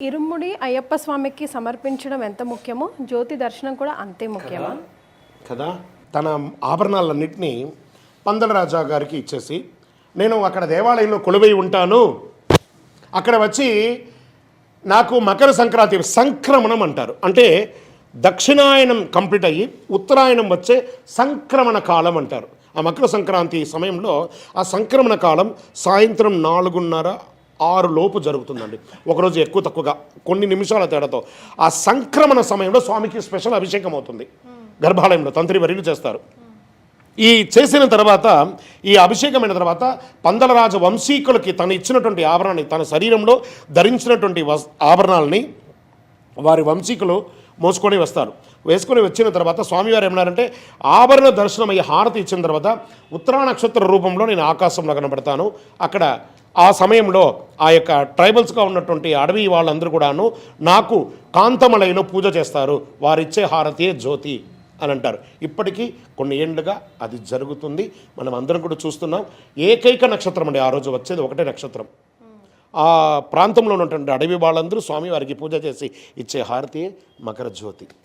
ఇరుముడి అయ్యప్ప స్వామికి సమర్పించడం ఎంత ముఖ్యమో జ్యోతి దర్శనం కూడా అంతే ముఖ్యమా? కదా? తన ఆభరణాలన్నింటినీ పందల రాజా గారికి ఇచ్చేసి నేను అక్కడ దేవాలయంలో కొలువై ఉంటాను. అక్కడ వచ్చి నాకు మకర సంక్రాంతి సంక్రమణం అంటారు. అంటే దక్షిణాయనం కంప్లీట్ అయ్యి ఉత్తరాయణం వచ్చే సంక్రమణ కాలం అంటారు. ఆ మకర సంక్రాంతి సమయంలో ఆ సంక్రమణ కాలం సాయంత్రం నాలుగున్నర ఆరు లోపు జరుగుతుందండి. ఒకరోజు ఎక్కువ తక్కువగా కొన్ని నిమిషాల తేడాతో. ఆ సంక్రమణ సమయంలో స్వామికి స్పెషల్ అభిషేకం అవుతుంది. గర్భాలయంలో తంత్రి వరిలు చేస్తారు. ఈ చేసిన తర్వాత ఈ అభిషేకమైన తర్వాత పందలరాజ వంశీకులకి తను ఇచ్చినటువంటి ఆభరణాన్ని తన శరీరంలో ధరించినటువంటి వస్ ఆభరణాలని వారి వంశీకులు మోసుకొని వస్తారు. వేసుకొని వచ్చిన తర్వాత స్వామివారు ఏమన్నారంటే ఆభరణ దర్శనమయ్యే హారతి ఇచ్చిన తర్వాత ఉత్తరా నక్షత్ర రూపంలో నేను ఆకాశంలో కనబడతాను. అక్కడ ఆ సమయంలో ఆ యొక్క ట్రైబల్స్గా ఉన్నటువంటి అడవి వాళ్ళందరూ కూడాను నాకు కాంతమలైలో పూజ చేస్తారు. వారిచ్చే హారతియే జ్యోతి అని అంటారు. ఇప్పటికీ కొన్ని ఏండ్లుగా అది జరుగుతుంది. మనం అందరం కూడా చూస్తున్నాం. ఏకైక నక్షత్రం అండి ఆ రోజు వచ్చేది ఒకటే నక్షత్రం. ఆ ప్రాంతంలో ఉన్నటువంటి అడవి వాళ్ళందరూ స్వామివారికి పూజ చేసి ఇచ్చే హారతి మకర జ్యోతి.